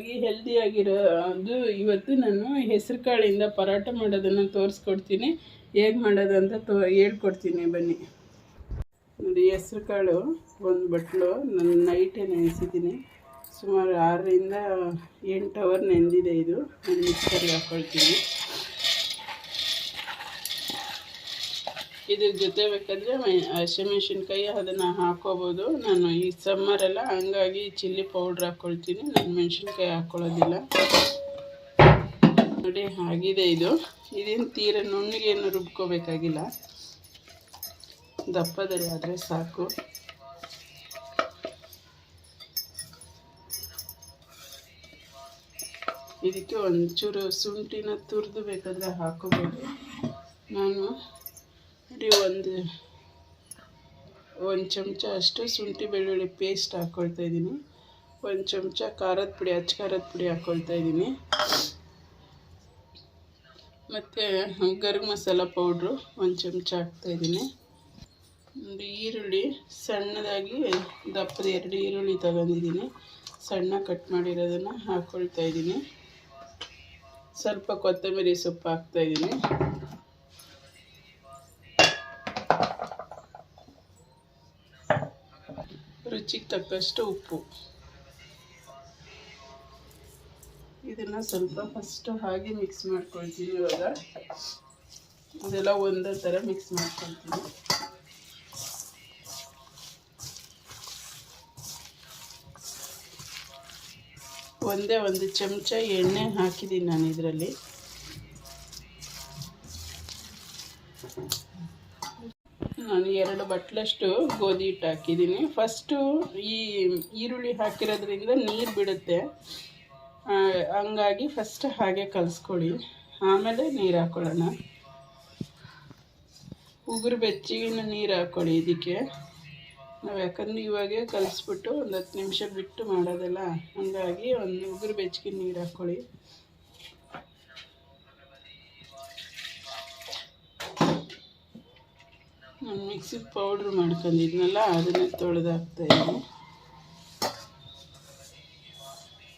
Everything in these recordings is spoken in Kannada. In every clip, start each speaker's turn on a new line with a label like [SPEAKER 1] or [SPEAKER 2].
[SPEAKER 1] ಆಗಿ ಹೆಲ್ದಿಯಾಗಿರೋ ಅದು ಇವತ್ತು ನಾನು ಹೆಸರು ಕಾಳಿಂದ ಪರಾಟ ಮಾಡೋದನ್ನು ತೋರಿಸ್ಕೊಡ್ತೀನಿ. ಹೇಗೆ ಮಾಡೋದು ಅಂತ ತೋ ಹೇಳ್ಕೊಡ್ತೀನಿ ಬನ್ನಿ. ನೋಡಿ ಹೆಸರು ಕಾಳು ಒಂದು ಬಟ್ಲು ನಾನು ನೈಟೇ ನೆನೆಸಿದ್ದೀನಿ. ಸುಮಾರು ಆರರಿಂದ ಎಂಟು ಅವರ್ ನೆಂದಿದೆ ಇದು. ನಾನು ಮಿಕ್ಸರ್ಗೆ ಹಾಕ್ಕೊಳ್ತೀನಿ ಇದ್ರ ಜೊತೆ ಬೇಕಾದರೆ ಹಸಿಮೆಣ್ಸಿನ್ಕಾಯಿ ಅದನ್ನು ಹಾಕೋಬಹುದು ನಾನು ಈ ಸಮ್ಮರೆಲ್ಲ ಹಂಗಾಗಿ ಚಿಲ್ಲಿ ಪೌಡ್ರ್ ಹಾಕ್ಕೊಳ್ತೀನಿ ನಾನು ಮೆಣಸಿನ್ಕಾಯಿ ಹಾಕೊಳ್ಳೋದಿಲ್ಲ. ನೋಡಿ, ಆಗಿದೆ ಇದು. ಇದೇನು ತೀರ ನುಣ್ಣಗೇನು ರುಬ್ಕೋಬೇಕಾಗಿಲ್ಲ. ದಪ್ಪದಲ್ಲಿ ಆದರೆ ಸಾಕು. ಇದಕ್ಕೆ ಒಂಚೂರು ಶುಂಠಿನ ತುರಿದು ಬೇಕಾದರೆ ಹಾಕೋಬೋದು. ನಾನು ನೋಡಿ ಒಂದು ಒಂದು ಚಮಚ ಅಷ್ಟು ಶುಂಠಿ ಬೆಳ್ಳುಳ್ಳಿ ಪೇಸ್ಟ್ ಹಾಕ್ಕೊಳ್ತಾ ಇದ್ದೀನಿ. ಒಂದು ಚಮಚ ಖಾರದ ಪುಡಿ, ಅಚ್ಚ ಖಾರದ ಪುಡಿ ಹಾಕ್ಕೊಳ್ತಾ ಇದ್ದೀನಿ. ಮತ್ತು ಗರಂ ಮಸಾಲ ಪೌಡ್ರು ಒಂದು ಚಮಚ ಹಾಕ್ತಾಯಿದ್ದೀನಿ ಒಂದು ಈರುಳ್ಳಿ ಸಣ್ಣದಾಗಿ, ದಪ್ಪದ ಎರಡು ಈರುಳ್ಳಿ ತಗೊಂಡಿದ್ದೀನಿ. ಸಣ್ಣ ಕಟ್ ಮಾಡಿರೋದನ್ನು ಹಾಕ್ಕೊಳ್ತಾ ಇದ್ದೀನಿ. ಸ್ವಲ್ಪ ಕೊತ್ತಂಬರಿ ಸೊಪ್ಪು ಹಾಕ್ತಾಯಿದ್ದೀನಿ ರುಚಿಗೆ ತಕ್ಕಷ್ಟು ಉಪ್ಪು. ಇದನ್ನು ಸ್ವಲ್ಪ ಫಸ್ಟು ಹಾಗೆ ಮಿಕ್ಸ್ ಮಾಡ್ಕೊಳ್ತೀವಿ ಇವಾಗ. ಇದೆಲ್ಲ ಒಂದೇ ಥರ ಮಿಕ್ಸ್ ಮಾಡ್ಕೊಳ್ತೀನಿ. ಒಂದೇ ಒಂದು ಚಮಚ ಎಣ್ಣೆ ಹಾಕಿದ್ದೀನಿ ನಾನು ಇದರಲ್ಲಿ ನಾನು ಎರಡು ಬಟ್ಲಷ್ಟು ಗೋಧಿ ಹಿಟ್ಟು ಹಾಕಿದ್ದೀನಿ. ಫಸ್ಟು ಈ ಈರುಳ್ಳಿ ಹಾಕಿರೋದ್ರಿಂದ ನೀರು ಬಿಡುತ್ತೆ. ಹಂಗಾಗಿ ಫಸ್ಟ್ ಹಾಗೆ ಕಲಿಸ್ಕೊಳ್ಳಿ. ಆಮೇಲೆ ನೀರು ಹಾಕ್ಕೊಳ್ಳೋಣ ಉಗುರು ಬೆಚ್ಚಿಗಿನ ನೀರು ಹಾಕ್ಕೊಳ್ಳಿ ಇದಕ್ಕೆ. ನಾವು ಯಾಕಂದ್ರೆ ಇವಾಗೆ ಕಲಿಸ್ಬಿಟ್ಟು ಒಂದು ಹತ್ತು ನಿಮಿಷ ಬಿಟ್ಟು ಮಾಡೋದಲ್ಲ. ಹಂಗಾಗಿ ಒಂದು ಉಗುರು ಬೆಚ್ಚಗಿನ ನೀರು ಹಾಕ್ಕೊಳ್ಳಿ ನಾನು ಮಿಕ್ಸಿಗೆ ಪೌಡ್ರ್ ಮಾಡ್ಕೊಂಡಿದ್ನಲ್ಲ ಅದನ್ನೇ ತೊಳೆದು ಹಾಕ್ತಾಯಿದ್ದೀನಿ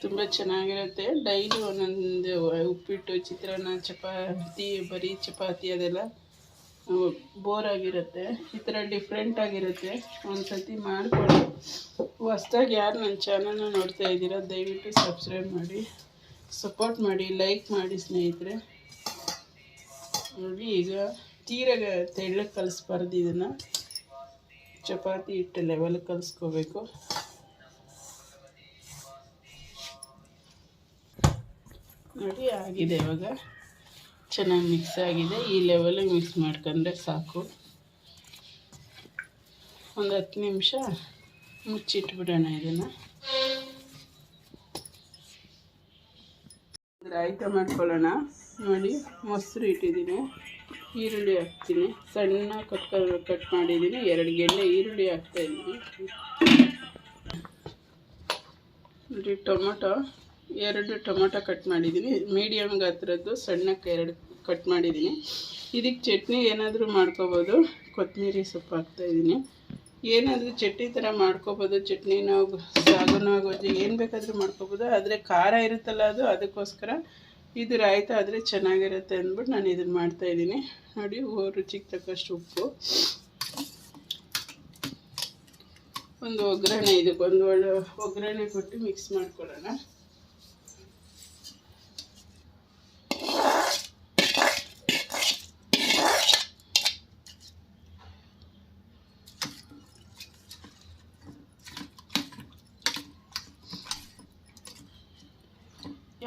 [SPEAKER 1] ತುಂಬ ಚೆನ್ನಾಗಿರುತ್ತೆ. ಡೈಲಿ ಒಂದೊಂದು ಉಪ್ಪಿಟ್ಟು, ಚಿತ್ರಾನ್ನ, ಚಪಾತಿ, ಬರೀ ಚಪಾತಿ ಅದೆಲ್ಲ ಬೋರ್ ಆಗಿರುತ್ತೆ. ಈ ಥರ ಡಿಫ್ರೆಂಟ್ ಆಗಿರುತ್ತೆ. ಒಂದು ಸತಿ ಮಾಡಿಕೊಳ್ಳಿ. ಹೊಸ್ದಾಗಿ ಯಾರು ನನ್ನ ಚಾನಲ್ನ ನೋಡ್ತಾ ಇದ್ದೀರಾ, ದಯವಿಟ್ಟು ಸಬ್ಸ್ಕ್ರೈಬ್ ಮಾಡಿ. ಸಪೋರ್ಟ್ ಮಾಡಿ ಲೈಕ್ ಮಾಡಿ ಸ್ನೇಹಿತರೆ. ನೋಡಿ ಈಗ ತೀರಾಗ ತೆಳ್ಳಗೆ ಕಲಿಸ್ಬಾರ್ದು ಇದನ್ನು. ಚಪಾತಿ ಹಿಟ್ಟು ಲೆವೆಲ್ ಕಲಿಸ್ಕೋಬೇಕು. ನೋಡಿ, ಆಗಿದೆ ಇವಾಗ. ಚೆನ್ನಾಗಿ ಮಿಕ್ಸ್ ಆಗಿದೆ. ಈ ಲೆವೆಲಿಗೆ ಮಿಕ್ಸ್ ಮಾಡ್ಕೊಂಡ್ರೆ ಸಾಕು. ಒಂದು ಹತ್ತು ನಿಮಿಷ ಮುಚ್ಚಿಟ್ಬಿಡೋಣ ಇದನ್ನು. ರಾಯ್ತ ಮಾಡ್ಕೊಳ್ಳೋಣ. ನೋಡಿ, ಮೊಸರು ಇಟ್ಟಿದ್ದೀನಿ. ಈರುಳ್ಳಿ ಹಾಕ್ತೀನಿ. ಸಣ್ಣ ಕಟ್ ಕಟ್ ಮಾಡಿದ್ದೀನಿ. ಎರಡು ಗೆಡ್ಡೆ ಈರುಳ್ಳಿ ಹಾಕ್ತಾಯಿದ್ದೀನಿ ನೋಡಿ ಟೊಮೊಟೊ, ಎರಡು ಟೊಮೊಟೊ ಕಟ್ ಮಾಡಿದ್ದೀನಿ. ಮೀಡಿಯಮ್ ಗಾತ್ರದ್ದು ಸಣ್ಣಕ್ಕೆ ಎರಡು ಕಟ್ ಮಾಡಿದ್ದೀನಿ. ಇದಕ್ಕೆ ಚಟ್ನಿ ಏನಾದರೂ ಮಾಡ್ಕೋಬೋದು. ಕೊತ್ತಂಬರಿ ಸೊಪ್ಪು ಹಾಕ್ತಾಯಿದ್ದೀನಿ ಏನಾದರೂ ಚಟ್ನಿ ಥರ ಮಾಡ್ಕೋಬೋದು. ಚಟ್ನಿನೋ ಸಾಗುನೋ ಗೊಜ್ಜು ಏನು ಬೇಕಾದರೂ ಮಾಡ್ಕೋಬೋದು. ಆದರೆ ಖಾರ ಇರುತ್ತಲ್ಲ ಅದು, ಅದಕ್ಕೋಸ್ಕರ. ಇದು ರಾಯ್ತ ಆದರೆ ಚೆನ್ನಾಗಿರುತ್ತೆ ಅಂದ್ಬಿಟ್ಟು ನಾನು ಇದನ್ನು ಮಾಡ್ತಾಯಿದ್ದೀನಿ ನೋಡಿ ರುಚಿಗೆ ತಕ್ಕಷ್ಟು ಉಪ್ಪು. ಒಂದು ಒಗ್ಗರಣೆ ಇದಕ್ಕೆ ಒಂದು ಒಳ್ಳೆ ಒಗ್ಗರಣೆ ಕೊಟ್ಟು ಮಿಕ್ಸ್ ಮಾಡ್ಕೊಳ್ಳೋಣ.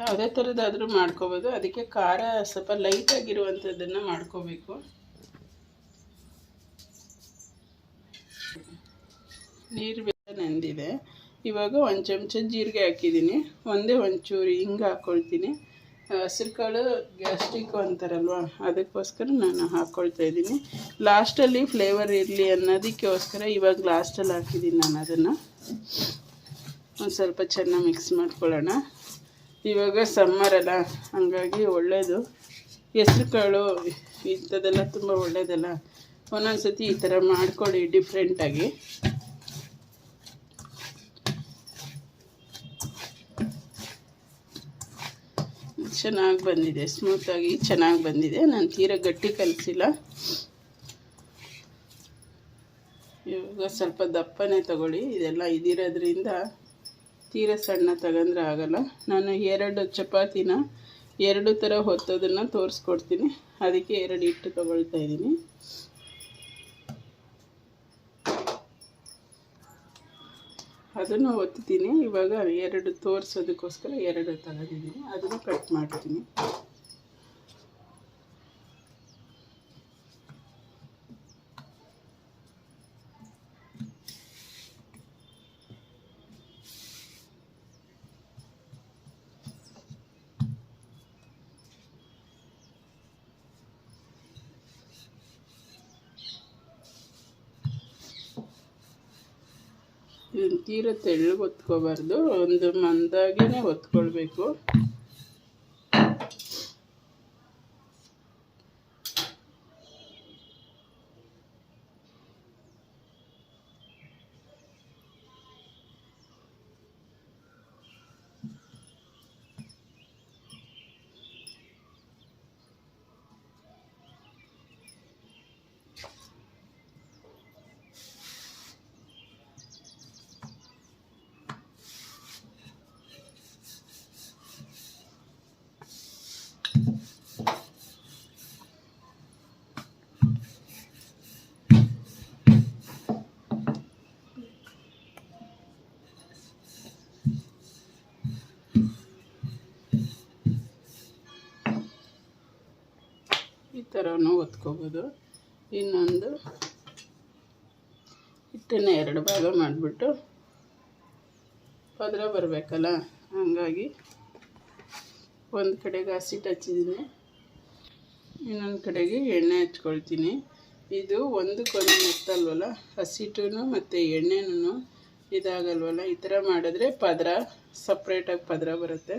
[SPEAKER 1] ಯಾವುದೇ ಥರದ್ದಾದರೂ ಮಾಡ್ಕೋಬೋದು. ಅದಕ್ಕೆ ಖಾರ ಸ್ವಲ್ಪ ಲೈಟಾಗಿರುವಂಥದ್ದನ್ನು ಮಾಡ್ಕೋಬೇಕು. ನೀರು ಬೇಗ ನೆಂದಿದೆ. ಇವಾಗ ಒಂದು ಚಮಚ ಜೀರಿಗೆ ಹಾಕಿದ್ದೀನಿ. ಒಂದೇ ಒಂಚೂರು ಹಿಂಗೆ ಹಾಕ್ಕೊಳ್ತೀನಿ ಹಸಿರು ಕಾಳು ಗ್ಯಾಸ್ಟ್ರಿಕ್ ಅಂತಾರಲ್ವಾ? ಅದಕ್ಕೋಸ್ಕರ ನಾನು ಹಾಕ್ಕೊಳ್ತಾ ಇದ್ದೀನಿ. ಲಾಸ್ಟಲ್ಲಿ ಫ್ಲೇವರ್ ಇರಲಿ ಅನ್ನೋದಕ್ಕೋಸ್ಕರ ಇವಾಗ ಲಾಸ್ಟಲ್ಲಿ ಹಾಕಿದ್ದೀನಿ ನಾನು ಅದನ್ನು. ಒಂದು ಸ್ವಲ್ಪ ಚೆನ್ನಾಗಿ ಮಿಕ್ಸ್ ಮಾಡ್ಕೊಳ್ಳೋಣ. ಇವಾಗ ಸಮ್ಮರ್ ಅಲ್ಲ, ಹಂಗಾಗಿ ಒಳ್ಳೆಯದು ಹೆಸ್ರು ಕಾಳು ಇಂಥದ್ದೆಲ್ಲ ತುಂಬ ಒಳ್ಳೆಯದಲ್ಲ ಒಂದೊಂದು ಸತಿ ಈ ಥರ ಮಾಡ್ಕೊಳ್ಳಿ ಡಿಫ್ರೆಂಟಾಗಿ ಚೆನ್ನಾಗಿ ಬಂದಿದೆ ಸ್ಮೂತಾಗಿ ಚೆನ್ನಾಗಿ ಬಂದಿದೆ. ನಾನು ತೀರಾ ಗಟ್ಟಿ ಕಲಿಸಿಲ್ಲ. ಇವಾಗ ಸ್ವಲ್ಪ ದಪ್ಪನೇ ತಗೊಳ್ಳಿ, ಇದೆಲ್ಲ ಇದಿರೋದ್ರಿಂದ ತೀರ ಸಣ್ಣ ತಗೊಂಡ್ರೆ ಆಗಲ್ಲ. ನಾನು ಎರಡು ಚಪಾತಿನ ಎರಡು ಥರ ಹೊತ್ತೋದನ್ನು ತೋರಿಸ್ಕೊಡ್ತೀನಿ. ಅದಕ್ಕೆ ಎರಡು ಹಿಟ್ಟು ತೊಗೊಳ್ತಾ ಇದ್ದೀನಿ. ಅದನ್ನು ಒತ್ತೀನಿ ಇವಾಗ ಎರಡು ತೋರಿಸೋದಕ್ಕೋಸ್ಕರ ಎರಡು ತಗೊಂಡಿದ್ದೀನಿ ಅದನ್ನು ಕಟ್ ಮಾಡ್ತೀನಿ. ಇದನ್ನು ತೀರ ತೆಳ್ಳಗೆ ಒತ್ಕೋಬಾರ್ದು ಒಂದು ಮಂದಾಗಿನೇ ಒತ್ಕೊಳ್ಬೇಕು ಥರನೂ ಒತ್ಕೋಬೋದು ಇನ್ನೊಂದು ಹಿಟ್ಟನ್ನು ಎರಡು ಭಾಗ ಮಾಡಿಬಿಟ್ಟು ಪದರ ಬರಬೇಕಲ್ಲ? ಹಾಗಾಗಿ ಒಂದು ಕಡೆಗೆ ಹಸಿಟ್ಟು ಹಚ್ಚಿದ್ದೀನಿ ಇನ್ನೊಂದು ಕಡೆಗೆ ಎಣ್ಣೆ ಹಚ್ಕೊಳ್ತೀನಿ. ಇದು ಒಂದು ಒಂದಕ್ಕೊಂದು ಮೆತ್ತಲ್ವಲ್ಲ? ಹಸಿಟ್ಟು ಮತ್ತು ಎಣ್ಣೆನೂ ಇದಾಗಲ್ವಲ್ಲ? ಈ ಥರ ಮಾಡಿದ್ರೆ ಪದರ ಸಪ್ರೇಟಾಗಿ ಪದರ ಬರುತ್ತೆ.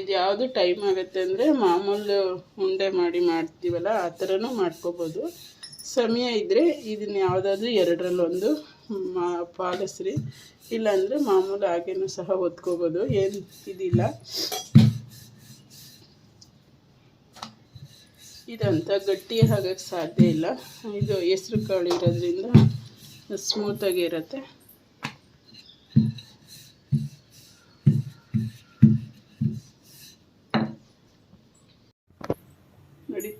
[SPEAKER 1] ಇದು ಯಾವುದು ಟೈಮ್ ಆಗುತ್ತೆ ಅಂದರೆ ಮಾಮೂಲು ಉಂಡೆ ಮಾಡಿ ಮಾಡ್ತೀವಲ್ಲ, ಆ ಥರನೂ ಮಾಡ್ಕೋಬೋದು. ಸಮಯ ಇದ್ದರೆ ಇದನ್ನ ಯಾವುದಾದ್ರೂ ಎರಡರಲ್ಲೊಂದು ಮಾ, ಪಾಲಿಸ್ರಿ. ಇಲ್ಲಾಂದರೆ ಮಾಮೂಲು ಹಾಗೇನೂ ಸಹ ಒತ್ಕೋಬೋದು, ಏನು ಇದಿಲ್ಲ. ಇದಂತ ಗಟ್ಟಿ ಆಗಕ್ಕೆ ಸಾಧ್ಯ ಇಲ್ಲ. ಇದು ಹೆಸ್ರು ಕಾಳು ಇರೋದ್ರಿಂದ ಸ್ಮೂತಾಗಿ ಇರುತ್ತೆ.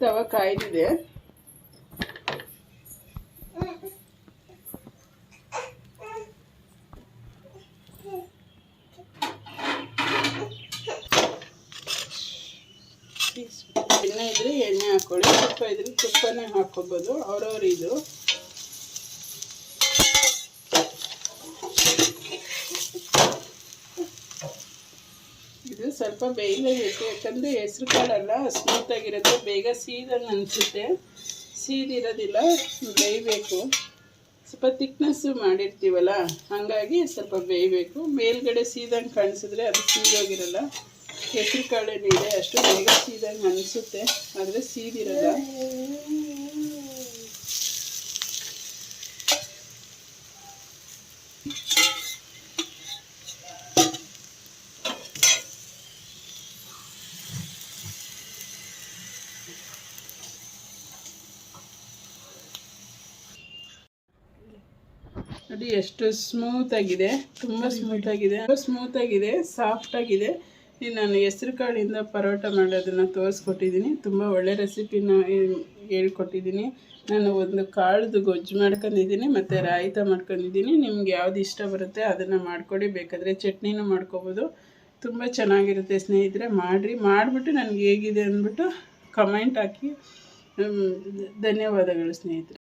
[SPEAKER 1] ತವ ಕಾಯ್ದಿದೆ ಎಣ್ಣೆ ಇದ್ರೆ ಎಣ್ಣೆ ಹಾಕೊಳ್ಳಿ ತುಪ್ಪ ಇದ್ರೆ ತುಪ್ಪನೇ ಹಾಕೋಬೋದು ಅವ್ರವ್ರ ಇದು. ಸ್ವಲ್ಪ ಬೇಯಲೇಬೇಕು ಯಾಕಂದರೆ ಹೆಸ್ರು ಕಾಳಲ್ಲ ಸ್ಮೂತಾಗಿರುತ್ತೆ ಬೇಗ ಸೀದಂಗೆ ಅನಿಸುತ್ತೆ. ಸೀದಿರೋದಿಲ್ಲ ಬೇಯಬೇಕು. ಸ್ವಲ್ಪ ತಿಕ್ನೆಸ್ಸು ಮಾಡಿರ್ತೀವಲ್ಲ, ಹಾಗಾಗಿ ಸ್ವಲ್ಪ ಬೇಯಬೇಕು. ಮೇಲ್ಗಡೆ ಸೀದಂಗೆ ಕಾಣಿಸಿದ್ರೆ ಅದು ಸೀದೋಗಿರಲ್ಲ. ಹೆಸ್ರು ಕಾಳೇನಿದೆ ಅಷ್ಟು ಬೇಗ ಸೀದಂಗೆ ಅನಿಸುತ್ತೆ. ಆದರೆ ಸೀದಿರಲ್ಲ. ನೋಡಿ ಎಷ್ಟು ಸ್ಮೂತ್ ಆಗಿದೆ. ತುಂಬ ಸ್ಮೂತ್ ಆಗಿದೆ. ಸ್ಮೂತ್ ಆಗಿದೆ ಸಾಫ್ಟ್ ಆಗಿದೆ. ನಾನು ಹೆಸರು ಕಾಳಿಂದ ಪರೋಟ ಮಾಡೋದನ್ನು ತೋರಿಸ್ಕೊಟ್ಟಿದ್ದೀನಿ. ತುಂಬ ಒಳ್ಳೆ ರೆಸಿಪಿನ ಹೇಳ್ಕೊಟ್ಟಿದ್ದೀನಿ. ನಾನು ಒಂದು ಕಾಳ್ದು ಗೊಜ್ಜು ಮಾಡ್ಕೊಂಡಿದ್ದೀನಿ ಮತ್ತು ರಾಯಿತ ಮಾಡ್ಕೊಂಡಿದ್ದೀನಿ. ನಿಮ್ಗೆ ಯಾವ್ದು ಇಷ್ಟ ಬರುತ್ತೆ ಅದನ್ನು ಮಾಡ್ಕೊಡಿ. ಬೇಕಾದರೆ ಚಟ್ನಿನೂ ಮಾಡ್ಕೊಬೋದು. ತುಂಬ ಚೆನ್ನಾಗಿರುತ್ತೆ ಸ್ನೇಹಿತರೆ ಮಾಡಿರಿ. ಮಾಡಿಬಿಟ್ಟು ನನಗೆ ಹೇಗಿದೆ ಅಂದ್ಬಿಟ್ಟು ಕಮೆಂಟ್ ಹಾಕಿ. ಧನ್ಯವಾದಗಳು ಸ್ನೇಹಿತರೆ.